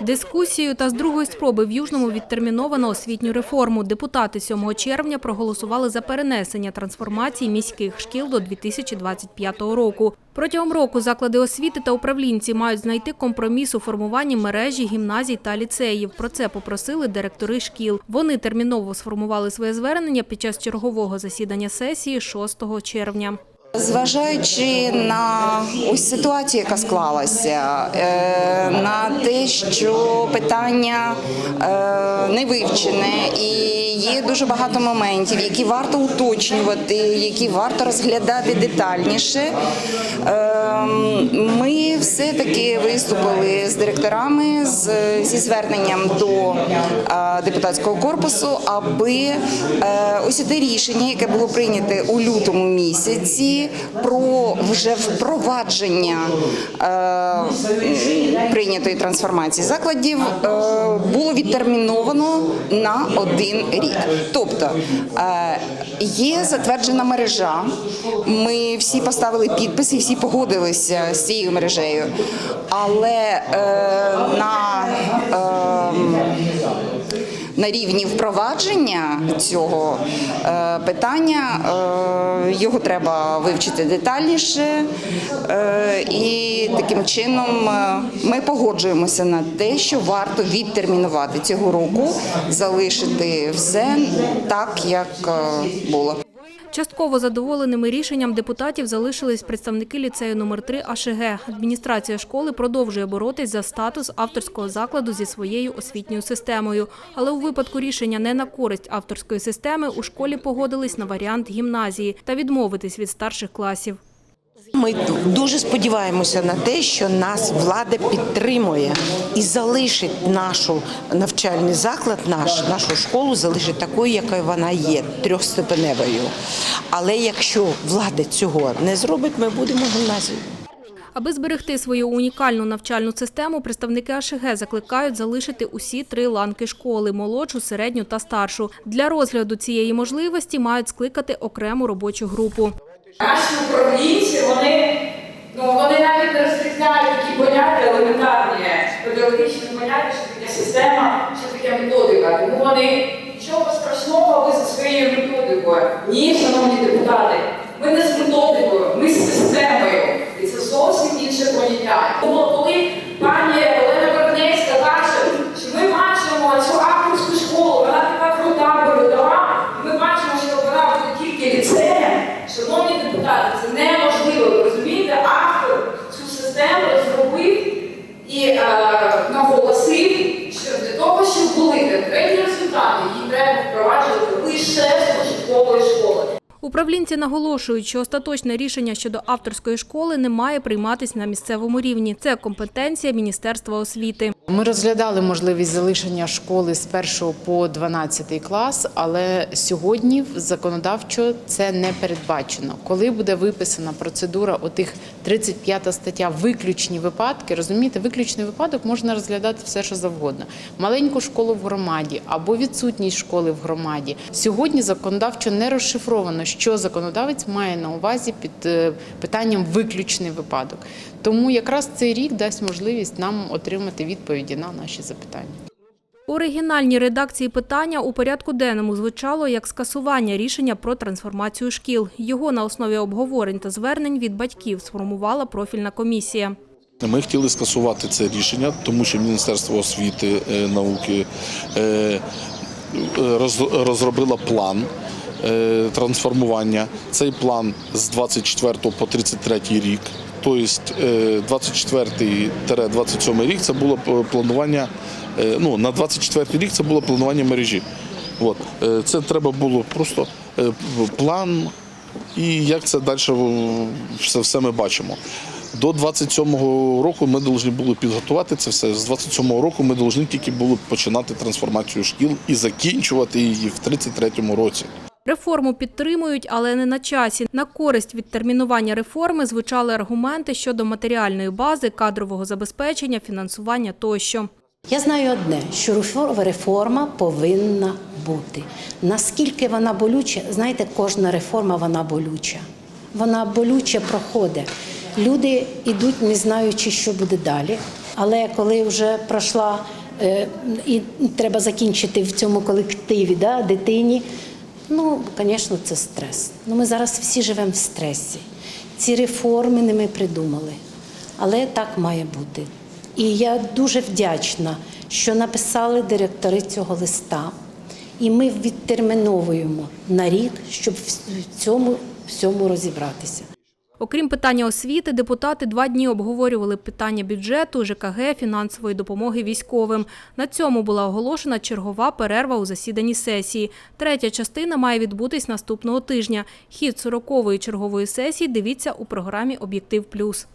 Дискусією та з другої спроби в Южному відтерміновано освітню реформу. Депутати 7 червня проголосували за перенесення трансформації міських шкіл до 2025 року. Протягом року заклади освіти та управлінці мають знайти компроміс у формуванні мережі гімназій та ліцеїв. Про це попросили директори шкіл. Вони терміново сформували своє звернення під час чергового засідання сесії 6 червня. Зважаючи на ось ситуацію, яка склалася, е, на те, що питання е, не вивчене, і є дуже багато моментів, які варто уточнювати, які варто розглядати детальніше. е, Ми все-таки виступили з директорами зі зверненням до депутатського корпусу, аби ось те рішення, яке було прийнято у лютому місяці, про вже впровадження е, прийнятої трансформації закладів е, було відтерміновано на один рік. Тобто е, є затверджена мережа. Ми всі поставили підпис і всі погодилися з цією мережею, але на на рівні впровадження цього питання його треба вивчити детальніше, е, і таким чином е, ми погоджуємося на те, що варто відтермінувати цього року, залишити все так, як е, було. Частково задоволеними рішенням депутатів залишились представники ліцею номер 3 АШГ. Адміністрація школи продовжує боротись за статус авторського закладу зі своєю освітньою системою. Але у випадку рішення не на користь авторської системи у школі погодились на варіант гімназії та відмовитись від старших класів. Ми дуже сподіваємося на те, що нас влада підтримує і залишить нашу навчальний заклад, наш нашу школу залишить такою, якою вона є, трьохстепеневою. Але якщо влада цього не зробить, ми будемо гімназією. Аби зберегти свою унікальну навчальну систему, представники АШГ закликають залишити усі три ланки школи – молодшу, середню та старшу. Для розгляду цієї можливості мають скликати окрему робочу групу. Наші управлінці, вони, ну, вони навіть не розрізняють такі поняття елементарні, педагогічні поняття, що таке система, що таке методика. Тому вони нічого страшного ви за своєю методикою. Ні, шановні депутати, ми не з методикою, ми з системою. І це зовсім інше поняття. Тому коли пані Олена Корнецька каже, що ми бачимо цю авторську школу, вона така крута, передова, ми бачимо, що вона буде тільки ліцеєм. Шановні депутати, це неможливо. Ви розумієте, автор цю систему зробив і е, наголосив, що для того, конкретні результати, її треба впроваджувати лише з початкової школи. Управлінці наголошують, що остаточне рішення щодо авторської школи не має прийматись на місцевому рівні. Це компетенція Міністерства освіти. Ми розглядали можливість залишення школи з 1 по 12 клас, але сьогодні законодавчо це не передбачено. Коли буде виписана процедура отих 35 стаття виключні випадки, розумієте, виключний випадок можна розглядати все, що завгодно. Маленьку школу в громаді або відсутність школи в громаді. Сьогодні законодавчо не розшифровано, що законодавець має на увазі під е, питанням виключний випадок. Тому якраз цей рік дасть можливість нам отримати відповіді на наші запитання. У оригінальній редакції питання у порядку денному звучало як скасування рішення про трансформацію шкіл. Його на основі обговорень та звернень від батьків сформувала профільна комісія. Ми хотіли скасувати це рішення, тому що Міністерство освіти е, науки е, розробило план трансформування. Цей план з 24 по 33 рік. Тобто 24-27 рік це було планування. е, Ну на 24 рік це було планування мережі. От Е, це треба було просто е, план і як це далі все, все ми бачимо. До 27-го року ми повинні були підготувати це все. З 27-го року ми повинні тільки були починати трансформацію шкіл і закінчувати її в 33-му році. Реформу підтримують, але не на часі. На користь відтермінування реформи звучали аргументи щодо матеріальної бази, кадрового забезпечення, фінансування тощо. Я знаю одне, що реформа- повинна бути. Наскільки вона болюча, знаєте, кожна реформа вона болюча. Вона болюче проходить. Люди йдуть, не знаючи, що буде далі. Але коли вже пройшла е, і треба закінчити в цьому колективі да, дитині, ну, звісно, це стрес. Ну, ми зараз всі живемо в стресі. Ці реформи не ми придумали, але так має бути. І я дуже вдячна, що написали директори цього листа. І ми відтерміновуємо на рік, щоб в цьому всьому розібратися. Окрім питання освіти, депутати два дні обговорювали питання бюджету, ЖКГ, фінансової допомоги військовим. На цьому була оголошена чергова перерва у засіданні сесії. Третя частина має відбутись наступного тижня. Хід 40-ї чергової сесії дивіться у програмі Об'єктив Плюс.